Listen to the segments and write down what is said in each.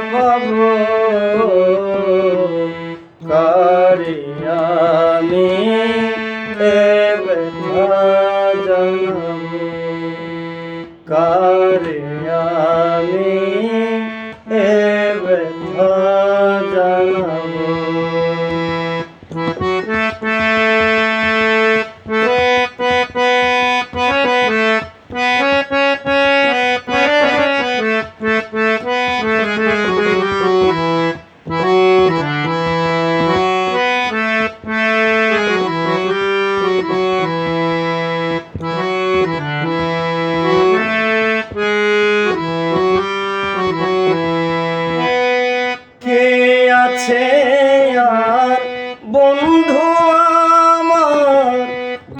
प्रभु कारियामी एव जनम कारियामी বন্ধু আমার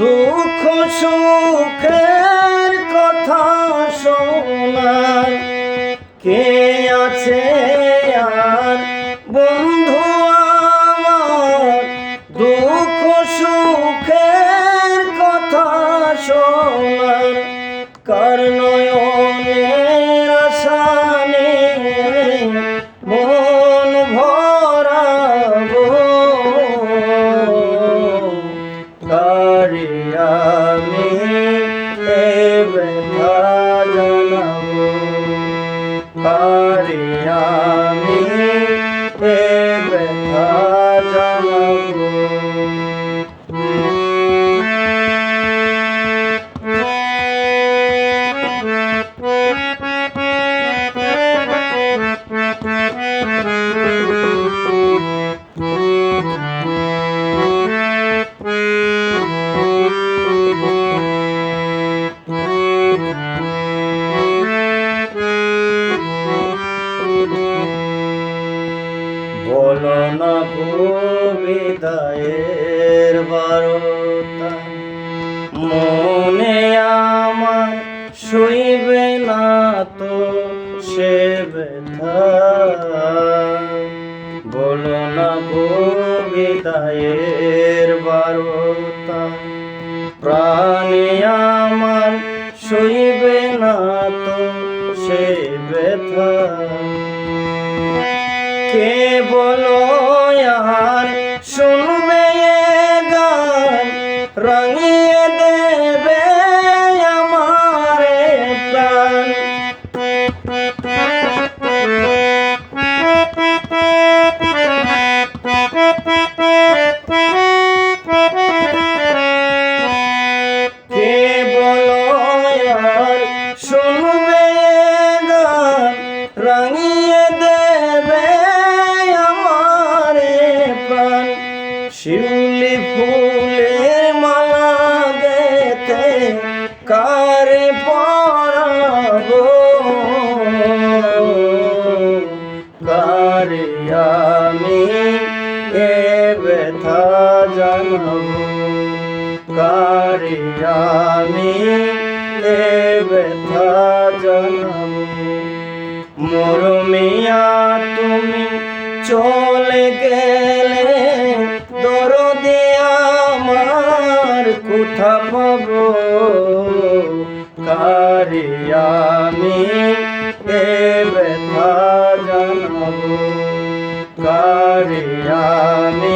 দুঃখ সুখের কথা শোনায়। কে আছে কারি আমি এ ব্যথা জানাব বলো না বিদায়ের বারতা। মনে আমার শুইবে না তো সে ব্যথা। বলো না বিদায়ের বারতা। প্রাণে আমার শুইবে কে বলো আর শুনবে গান রঙিয়ে ফুলের মালা গেতে কারে পরাবো? কারে আমি এ ব্যথা জানাব? কারে আমি এ ব্যথা জানাব? মরমিয়া, তুমি কোথা পাবো কারে আমি এ ব্যথা জানাব। কারে আমি